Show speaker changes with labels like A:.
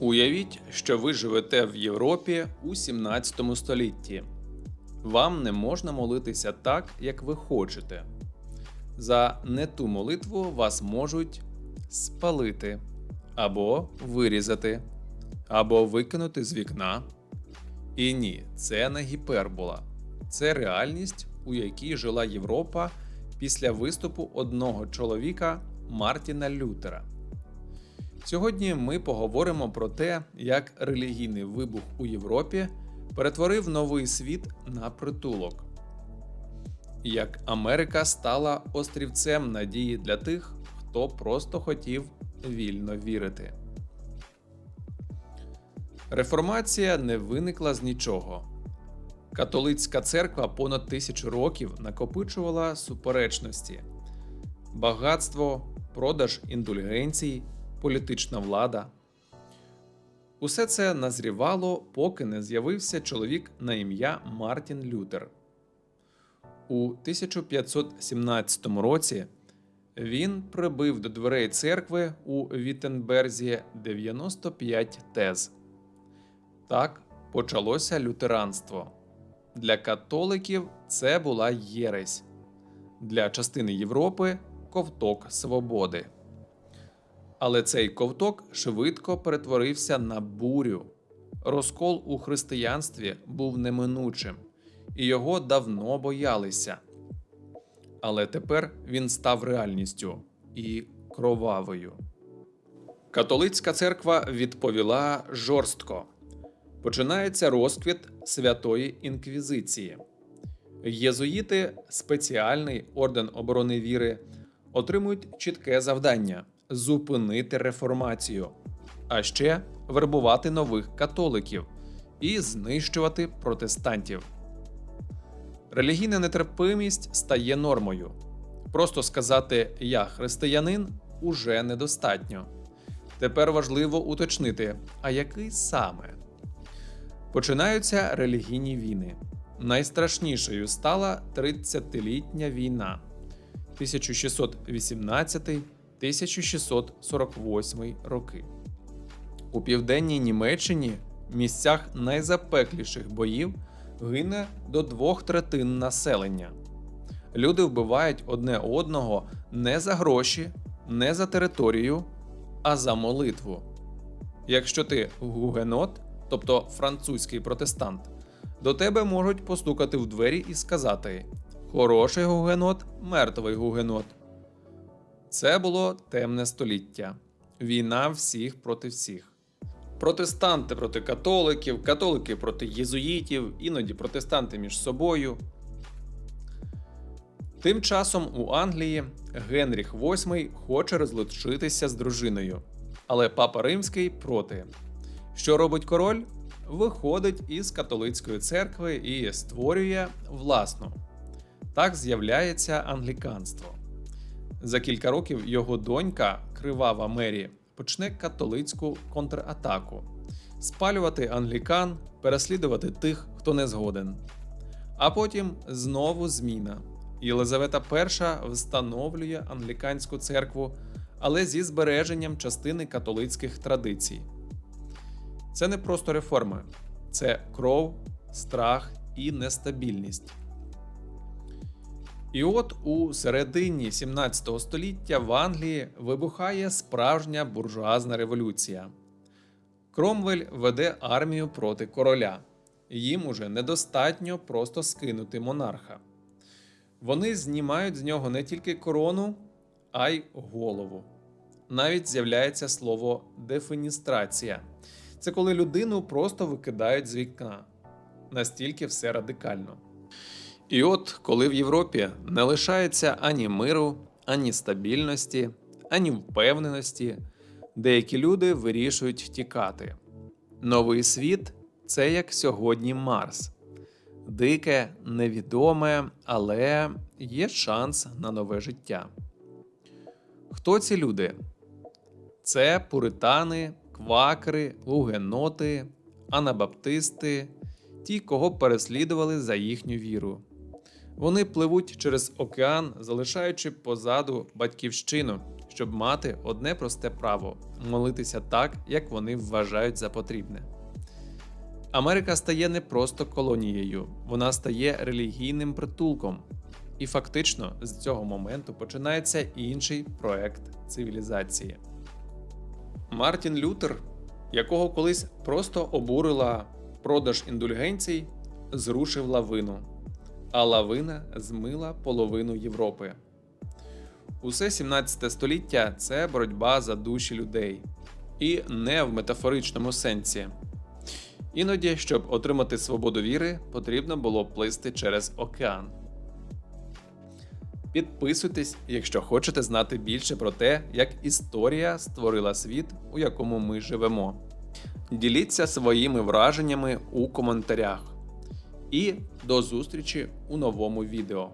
A: Уявіть, що ви живете в Європі у 17 столітті. Вам не можна молитися так, як ви хочете. За не ту молитву вас можуть спалити, або вирізати, або викинути з вікна. І ні, це не гіпербола. Це реальність, у якій жила Європа після виступу одного чоловіка Мартіна Лютера. Сьогодні ми поговоримо про те, як релігійний вибух у Європі перетворив новий світ на притулок, як Америка стала острівцем надії для тих, хто просто хотів вільно вірити. Реформація не виникла з нічого. Католицька церква понад тисячу років накопичувала суперечності, багатство, продаж індульгенцій, політична влада. Усе це назрівало, поки не з'явився чоловік на ім'я Мартін Лютер. У 1517 році він прибив до дверей церкви у Віттенберзі 95 тез. Так почалося лютеранство. Для католиків це була єресь, для частини Європи ковток свободи. Але цей ковток швидко перетворився на бурю. Розкол у християнстві був неминучим, і його давно боялися. Але тепер він став реальністю і кровавою. Католицька церква відповіла жорстко. Починається розквіт Святої Інквізиції. Єзуїти, спеціальний орден оборони віри, отримують чітке завдання зупинити реформацію, а ще вербувати нових католиків і знищувати протестантів. Релігійна нетерпимість стає нормою. Просто сказати Я християнин уже недостатньо. Тепер важливо уточнити, а який саме. Починаються релігійні війни. Найстрашнішою стала 30-літня війна 1618-1648 роки. У південній Німеччині в місцях найзапекліших боїв гине до двох третин населення. Люди вбивають одне одного не за гроші, не за територію, а за молитву. Якщо ти гугенот, тобто французький протестант, до тебе можуть постукати в двері і сказати: Хороший гугенот, мертвий гугенот. Це було темне століття. Війна всіх проти всіх. Протестанти проти католиків, католики проти єзуїтів, іноді протестанти між собою. Тим часом у Англії Генріх VIII хоче розлучитися з дружиною, але папа Римський проти. Що робить король? Виходить із католицької церкви і створює власну. Так з'являється англіканство. За кілька років його донька, кривава Мері, почне католицьку контратаку, спалювати англікан, переслідувати тих, хто не згоден. А потім знову зміна. Єлизавета І встановлює англіканську церкву, але зі збереженням частини католицьких традицій. Це не просто реформи, це кров, страх і нестабільність. І от у середині 17 століття в Англії вибухає справжня буржуазна революція. Кромвель веде армію проти короля. Їм уже недостатньо просто скинути монарха. Вони знімають з нього не тільки корону, а й голову. Навіть з'являється слово дефеністрація. Це коли людину просто викидають з вікна. Настільки все радикально. І от коли в Європі не лишається ані миру, ані стабільності, ані впевненості, деякі люди вирішують втікати. Новий світ це як сьогодні Марс. Дике, невідоме, але є шанс на нове життя. Хто ці люди? Це пуритани, квакери, гугеноти, анабаптисти, ті, кого переслідували за їхню віру. Вони пливуть через океан, залишаючи позаду батьківщину, щоб мати одне просте право молитися так, як вони вважають за потрібне. Америка стає не просто колонією, вона стає релігійним притулком. І фактично з цього моменту починається інший проект цивілізації. Мартін Лютер, якого колись просто обурила продаж індульгенцій, зрушив лавину, а лавина змила половину Європи. Усе 17 століття це боротьба за душі людей, і не в метафоричному сенсі. Іноді, щоб отримати свободу віри, потрібно було плисти через океан. Підписуйтесь, якщо хочете знати більше про те, як історія створила світ, у якому ми живемо. Діліться своїми враженнями у коментарях. І до зустрічі у новому відео.